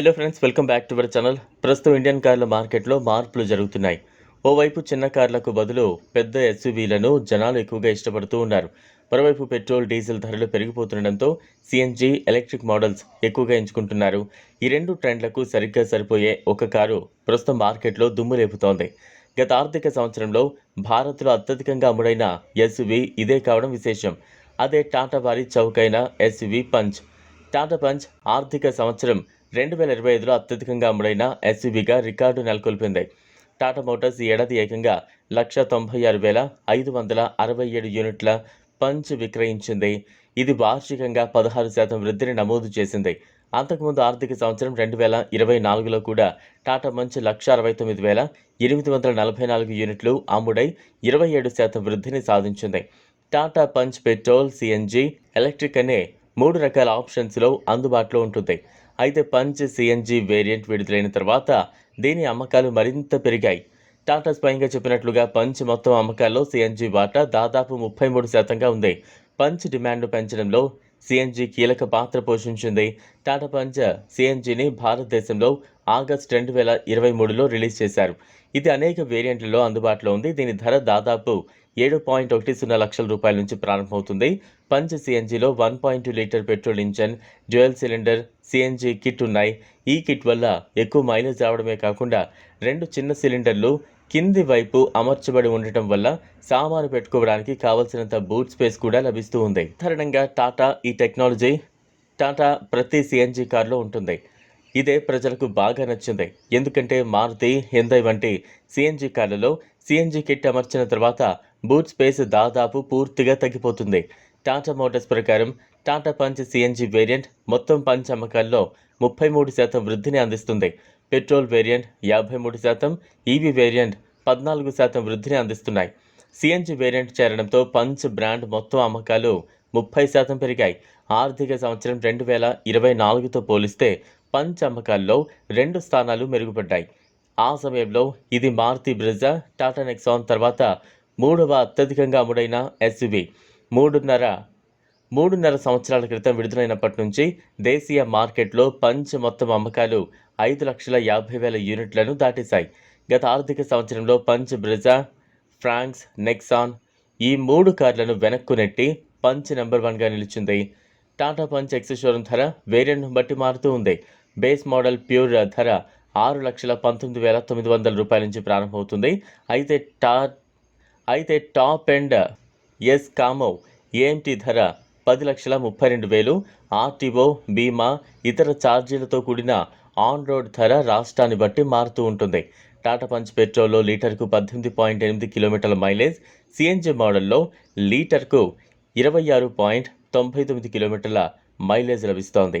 Hello friends welcome back to our channel ప్రస్తుతం Indian కార్ల మార్కెట్లో మార్పులు జరుగుతున్నాయి. ఓవైపు చిన్న కార్లకు బదులు పెద్ద ఎస్యూవీలను జనాలు ఎక్కువగా ఇష్టపడుతూ ఉన్నారు. మరోవైపు పెట్రోల్ డీజిల్ ధరలు పెరిగిపోతుండటంతో సిఎన్జి ఎలక్ట్రిక్ మోడల్స్ ఎక్కువగా ఎంచుకుంటున్నారు. ఈ రెండు ట్రెండ్లకు సరిగ్గా సరిపోయే ఒక కారు ప్రస్తుతం మార్కెట్లో దుమ్ము లేపుతోంది గత ఆర్థిక సంవత్సరంలో భారత్లో అత్యధికంగా అమ్ముడైన ఎస్యూవీ ఇదే కావడం విశేషం. అదే టాటా వారి చౌకైన ఎస్యూవీ పంచ్. టాటా పంచ్ ఆర్థిక సంవత్సరం రెండు వేల ఇరవై ఐదులో అత్యధికంగా అమ్ముడైన ఎస్యూవీగా రికార్డు నెలకొల్పింది. టాటా మోటార్స్ ఈ ఏడాది ఏకంగా లక్ష తొంభై ఆరు వేల ఐదు వందల అరవై ఏడు యూనిట్ల పంచ్ విక్రయించింది. ఇది వార్షికంగా పదహారు శాతం వృద్ధిని నమోదు చేసింది. అంతకుముందు ఆర్థిక సంవత్సరం రెండు వేల ఇరవై నాలుగులో కూడా టాటా మంచ్ లక్ష అరవై తొమ్మిది వేల ఎనిమిది వందల నలభై నాలుగు యూనిట్లు అమ్ముడై ఇరవై ఏడు శాతం వృద్ధిని సాధించింది. Tata Punch petrol CNG electric అనే మూడు రకాల ఆప్షన్స్లో అందుబాటులో ఉంటుంది. అయితే పంచ్ సిఎన్జి వేరియంట్ విడుదలైన తర్వాత దీని అమ్మకాలు మరింత పెరిగాయి. టాటా స్వయంగా చెప్పినట్లుగా పంచ్ మొత్తం అమ్మకాల్లో సిఎన్జి వాటా దాదాపు ముప్పై మూడు శాతంగా ఉంది. పంచ్ డిమాండ్ పెంచడంలో సిఎన్జి కీలక పాత్ర పోషించింది. టాటా పంచ్ సిఎన్జిని భారతదేశంలో ఆగస్ట్ రెండు వేల ఇరవై మూడులో రిలీజ్ చేశారు. ఇది అనేక వేరియంట్లలో అందుబాటులో ఉంది. దీని ధర దాదాపు ఏడు పాయింట్ ఒకటి సున్నా లక్షల రూపాయల నుంచి ప్రారంభమవుతుంది. Punch సిఎన్జిలో one point two litre petrol engine dual cylinder CNG kit ఉన్నాయి. ఈ కిట్ వల్ల ఎక్కువ మైలేజ్ రావడమే కాకుండా రెండు చిన్న సిలిండర్లు కింది వైపు అమర్చబడి ఉండటం వల్ల సామాను పెట్టుకోవడానికి కావలసినంత బూట్ స్పేస్ కూడా లభిస్తూ ఉంది. సాధారణంగా టాటా ఈ టెక్నాలజీ టాటా ప్రతి సిఎన్జి కార్లో ఉంటుంది. ఇదే ప్రజలకు బాగా నచ్చింది. ఎందుకంటే మారుతి హెందై వంటి సిఎన్జి కార్లలో సిఎన్జి కిట్ అమర్చిన తర్వాత బూట్ స్పేస్ దాదాపు పూర్తిగా తగ్గిపోతుంది. టాటా మోటార్స్ ప్రకారం టాటా పంచ్ సిఎన్జి వేరియంట్ మొత్తం పంచ్ అమ్మకాల్లో ముప్పై మూడు శాతం వృద్ధిని అందిస్తుంది. పెట్రోల్ వేరియంట్ యాభై మూడు శాతం ఈవీ వేరియంట్ పద్నాలుగు శాతం వృద్ధిని అందిస్తున్నాయి. సిఎన్జి వేరియంట్ చేరడంతో పంచ్ బ్రాండ్ మొత్తం అమ్మకాలు ముప్పై శాతం పెరిగాయి. ఆర్థిక సంవత్సరం రెండు వేల ఇరవై నాలుగుతో పోలిస్తే పంచ్ అమ్మకాల్లో రెండు స్థానాలు మెరుగుపడ్డాయి. ఆ సమయంలో ఇది మారుతి బ్రిజా టాటా నెక్సాన్ తర్వాత మూడవ అత్యధికంగా అమ్ముడైన ఎస్యువి. మూడున్నర మూడున్నర సంవత్సరాల క్రితం విడుదలైనప్పటి నుంచి దేశీయ మార్కెట్లో పంచ్ మొత్తం అమ్మకాలు ఐదు లక్షల యాభై వేల యూనిట్లను దాటేశాయి. గత ఆర్థిక సంవత్సరంలో పంచ్ బ్రిజా ఫ్రాంక్స్ నెక్సాన్ ఈ మూడు కార్లను వెనక్కు నెట్టి పంచ్ నెంబర్ వన్గా నిలిచింది. టాటా పంచ్ ఎక్స్ షోరూమ్ ధర వేరియంట్ను బట్టి మారుతూ ఉంది. బేస్ మోడల్ ప్యూర్ ధర ఆరు లక్షల పంతొమ్మిది వేల తొమ్మిది వందల రూపాయల నుంచి ప్రారంభమవుతుంది. అయితే టా అయితే top end S Camo AMT ధర పది లక్షల ముప్పై రెండు వేలు. ఆర్టీఓ బీమా ఇతర ఛార్జీలతో కూడిన ఆన్ రోడ్ ధర రాష్ట్రాన్ని బట్టి మారుతూ ఉంటుంది. టాటా పంచ్ పెట్రోల్లో లీటర్కు పద్దెనిమిది పాయింట్ ఎనిమిది కిలోమీటర్ల మైలేజ్. సిఎన్జి మోడల్లో లీటర్కు ఇరవై ఆరు పాయింట్ తొంభై తొమ్మిది కిలోమీటర్ల మైలేజ్ లభిస్తోంది.